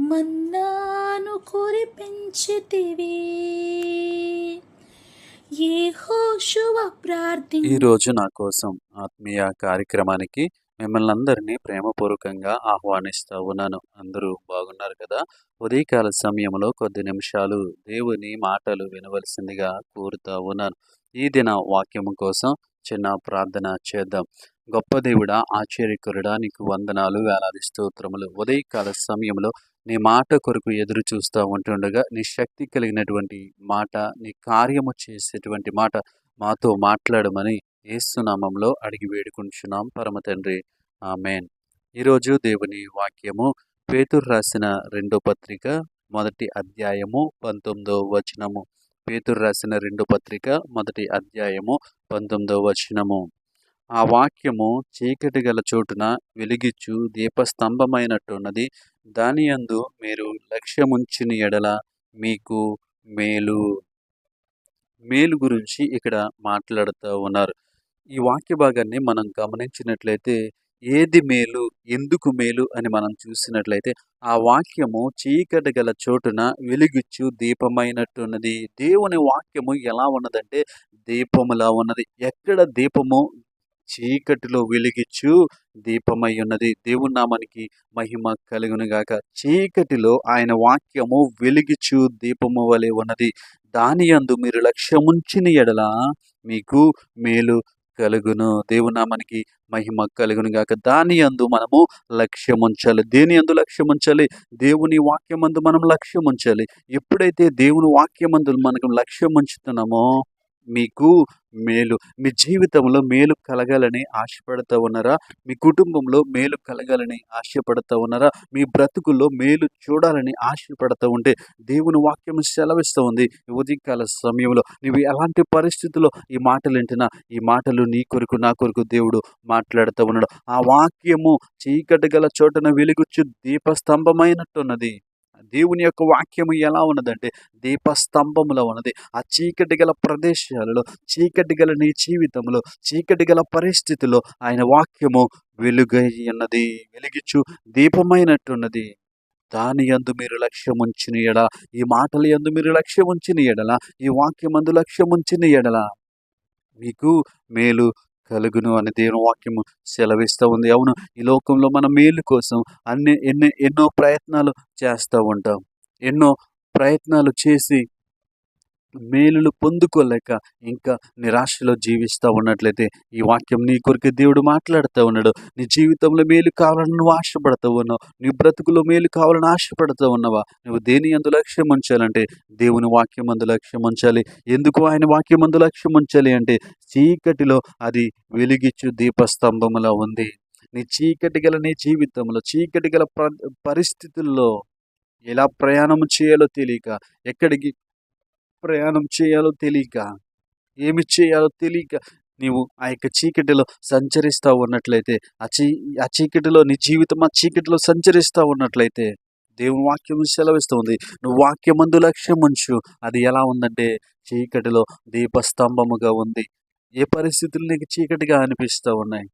మన్నాను కురిపించితివి. యెహోషువ ప్రార్థి ఈ రోజు నా కోసం ఆత్మీయ కార్యక్రమానికి మిమ్మల్ని అందరినీ ప్రేమపూర్వకంగా ఆహ్వానిస్తూ ఉన్నాను. అందరూ బాగున్నారు కదా? ఉదయకాల సమయంలో కొద్ది నిమిషాలు దేవుని మాటలు వినవలసిందిగా కోరుతా ఉన్నాను. ఈ దిన వాక్యం కోసం చిన్న ప్రార్థన చేద్దాం. గొప్ప దేవుడా ఆశ్చర్యకరుడా నీకు వందనాలు వేలాది స్తోత్రములు. ఉదయకాల సమయంలో నీ మాట కొరకు ఎదురు చూస్తూ ఉంటుండగా నీ శక్తి కలిగినటువంటి మాట నీ కార్యము చేసేటువంటి మాట మాతో మాట్లాడమని ఏసునామంలో అడిగి వేడుకుంటున్నాం పరమ తండ్రి ఆమెన్. ఈరోజు దేవుని వాక్యము పేతురు రాసిన రెండో పత్రిక మొదటి అధ్యాయము పంతొమ్మిదో వచనము. పేతురు రాసిన రెండో పత్రిక మొదటి అధ్యాయము పంతొమ్మిదో వచనము. ఆ వాక్యము చీకటి గల చోటున వెలిగిచ్చు దీపస్తంభమైనట్టున్నది. దాని యందు మీరు లక్ష్యముంచిన ఎడల మీకు మేలు. మేలు గురించి ఇక్కడ మాట్లాడుతూ ఉన్నారు. ఈ వాక్య భాగాన్ని మనం గమనించినట్లయితే ఏది మేలు ఎందుకు మేలు అని మనం చూసినట్లయితే ఆ వాక్యము చీకటి గల చోటున వెలుగుచ్చు దీపమైనట్టున్నది. దేవుని వాక్యము ఎలా ఉన్నదంటే దీపములా ఉన్నది. ఎక్కడ దీపము చీకటిలో వెలిగిచ్చు దీపమై ఉన్నది. దేవుని నామానికి మహిమ కలుగునుగాక చీకటిలో ఆయన వాక్యము వెలిగిచ్చు దీపము వలె ఉన్నది. దాని యందు మీరు లక్ష్యముంచిన ఎడల మీకు మేలు కలుగును. దేవునామానికి మహిమ కలుగును గాక. దాని యందు మనము లక్ష్యం ఉంచాలి దేని యందు లక్ష్యం ఉంచాలి దేవుని వాక్యమందు మనం లక్ష్యం ఉంచాలి ఎప్పుడైతే దేవుని వాక్యమందు మనకు లక్ష్యం ఉంచుతున్నామో మీకు మేలు. మీ జీవితంలో మేలు కలగాలని ఆశపడుతూ ఉన్నారా? మీ కుటుంబంలో మేలు కలగాలని ఆశపడుతూ ఉన్నారా? మీ బ్రతుకుల్లో మేలు చూడాలని ఆశపడుతూ ఉంటే దేవుని వాక్యం సెలవిస్తూ ఉంది ఉదయకాల సమయంలో. నువ్వు ఎలాంటి పరిస్థితుల్లో ఈ మాటలు వింటున్నా ఈ మాటలు నీ కొరకు నా కొరకు దేవుడు మాట్లాడుతూ ఉన్నాడు. ఆ వాక్యము చీకటి గల చోటన వెలుగుచ్చు దీపస్తంభమైనట్టున్నది. దేవుని యొక్క వాక్యము ఎలా ఉన్నదంటే దీపస్తంభములో ఉన్నది. ఆ చీకటి గల ప్రదేశాలలో చీకటి గల నీ జీవితంలో చీకటి గల పరిస్థితిలో ఆయన వాక్యము వెలుగై ఉన్నది వెలిగిచ్చు దీపమైనట్టున్నది. దాని యందు మీరు లక్ష్యం ఉంచిన ఎడ ఈ మాటల యందు మీరు లక్ష్యం ఉంచిన ఎడల ఈ వాక్యమందు లక్ష్యం ఉంచిన ఎడల మీకు మేలు కలుగును అని దేవుని వాక్యము సెలవిస్తూ ఉంది. అవును ఈ లోకంలో మన మేలు కోసం అన్ని ఎన్ని ఎన్నో ప్రయత్నాలు చేస్తూ ఉంటాం. ఎన్నో ప్రయత్నాలు చేసి మేలులు పొందుకోలేక ఇంకా నిరాశలో జీవిస్తూ ఉన్నట్లయితే ఈ వాక్యం నీ కొరికి దేవుడు మాట్లాడుతూ ఉన్నాడు. నీ జీవితంలో మేలు కావాలని నువ్వు ఆశపడుతూ ఉన్నావు. నీ బ్రతుకులో మేలు కావాలని ఆశపడుతూ ఉన్నావా? నువ్వు దేని అందు లక్ష్యం ఉంచాలంటే దేవుని వాక్యం అందు లక్ష్యం ఉంచాలి. ఎందుకు ఆయన వాక్యం అందు లక్ష్యం ఉంచాలి అంటే చీకటిలో అది వెలిగిచ్చు దీపస్తంభములా ఉంది. నీ చీకటి గల నీ జీవితంలో చీకటి గల ప్ర పరిస్థితుల్లో ఎలా ప్రయాణం చేయాలో తెలియక ఎక్కడికి ప్రయాణం చేయాలో తెలియక ఏమి చేయాలో తెలియక నీవు ఆ యొక్క చీకటిలో సంచరిస్తూ ఉన్నట్లయితే ఆ చీ ఆ చీకటిలో నీ జీవితం ఆ చీకటిలో సంచరిస్తూ ఉన్నట్లయితే దేవుని వాక్యం సెలవిస్తుంది. నువ్వు వాక్యమందు లక్ష్యం ఉంచు అది ఎలా ఉందంటే చీకటిలో దీపస్తంభముగా ఉంది. ఏ పరిస్థితులు నీకు చీకటిగా అనిపిస్తూ ఉన్నాయి?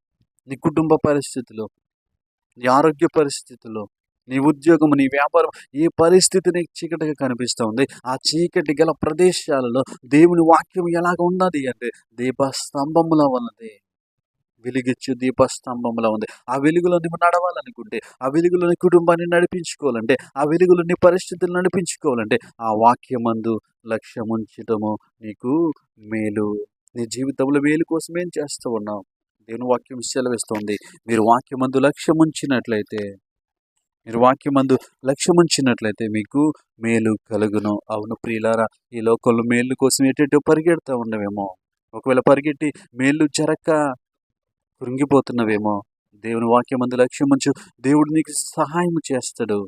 నీ కుటుంబ పరిస్థితులు నీ ఆరోగ్య పరిస్థితులు నీ ఉద్యోగం నీ వ్యాపారం ఏ పరిస్థితి నీకు చీకటిగా కనిపిస్తుంది. ఆ చీకటి గల ప్రదేశాలలో దేవుని వాక్యం ఎలాగ ఉన్నది అంటే దీపస్తంభముల వలది. వెలిగిచ్చు దీపస్తంభంలో ఉంది ఆ వెలుగులో నువ్వు నడవాలనుకుంటే ఆ వెలుగులో నీ కుటుంబాన్ని నడిపించుకోవాలంటే ఆ వెలుగులో నీ పరిస్థితులు నడిపించుకోవాలంటే ఆ వాక్యమందు లక్ష్యం ఉంచడము నీకు మేలు. నీ జీవితంలో మేలు కోసం ఏం చేస్తూ ఉన్నావు? దేవుని వాక్యం సెలవిస్తుంది. మీరు వాక్యమందు లక్ష్యం ఉంచినట్లయితే మీరు వాక్యమందు లక్ష్యం ఉంచినట్లయితే మీకు మేలు కలుగును. అవును ప్రియులారా ఈ లోకంలో మేలు కోసం ఎటెటో పరిగెడుతూ ఉండవేమో ఒకవేళ పరిగెట్టి మేలు జరక్క కృంగిపోతున్నవేమో. దేవుని వాక్యమందు లక్ష్యం ఉంచు దేవుడు నీకు సహాయం చేస్తాడు.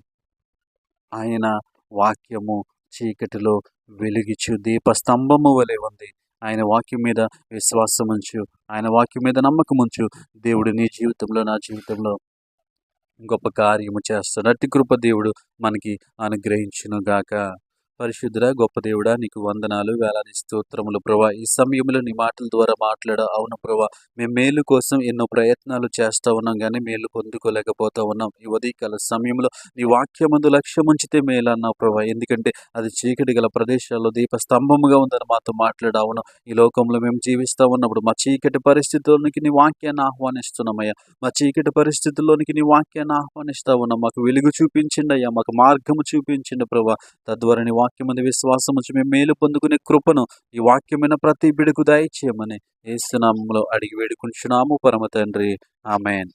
ఆయన వాక్యము చీకటిలో వెలిగిచ్చు దీపస్తంభము వలె ఉంది. ఆయన వాక్యం మీద విశ్వాసం ఉంచు ఆయన వాక్యం మీద నమ్మకం ఉంచు దేవుడు నీ జీవితంలో నా జీవితంలో గొప్ప కార్యము చేస్తాడు. అట్టి కృప దేవుడు మనకి అనుగ్రహించును గాక పరిశుద్ధుడ గొప్ప దేవుడా నీకు వందనాలు వేలాది స్తోత్రములు ప్రభా. ఈ సమయంలో నీ మాటల ద్వారా మాట్లాడ అవును ప్రభా. మేము మేలు కోసం ఎన్నో ప్రయత్నాలు చేస్తూ ఉన్నాం కానీ మేలు పొందుకోలేకపోతా ఉన్నాం. ఈ ఉదయకాల సమయంలో నీ వాక్యమందు లక్ష్యం ఉంచితే మేలు అన్నావు ప్రభా. ఎందుకంటే అది చీకటి గల ప్రదేశాల్లో దీపస్తంభముగా ఉందని మాతో మాట్లాడావును ఈ లోకంలో మేము జీవిస్తూ ఉన్నప్పుడు మా చీకటి పరిస్థితుల్లోనికి నీ వాక్యాన్ని ఆహ్వానిస్తున్నామయ్యా. మా చీకటి పరిస్థితుల్లోనికి నీ వాక్యాన్ని ఆహ్వానిస్తా ఉన్నాం. మాకు వెలుగు చూపించిండయ్యా అయ్యా. మాకు మార్గము చూపించండి ప్రభా. తద్వారా నీ వాక్యమని విశ్వాసము విశ్వాసం మేము మేలు పొందుకునే కృపను ఈ వాక్యమైన ప్రతి బిడుకు దయచేయమని ఏసునామంలో అడిగి వేడుకుంటున్నాము. పరమ తండ్రి. ఆమెన్.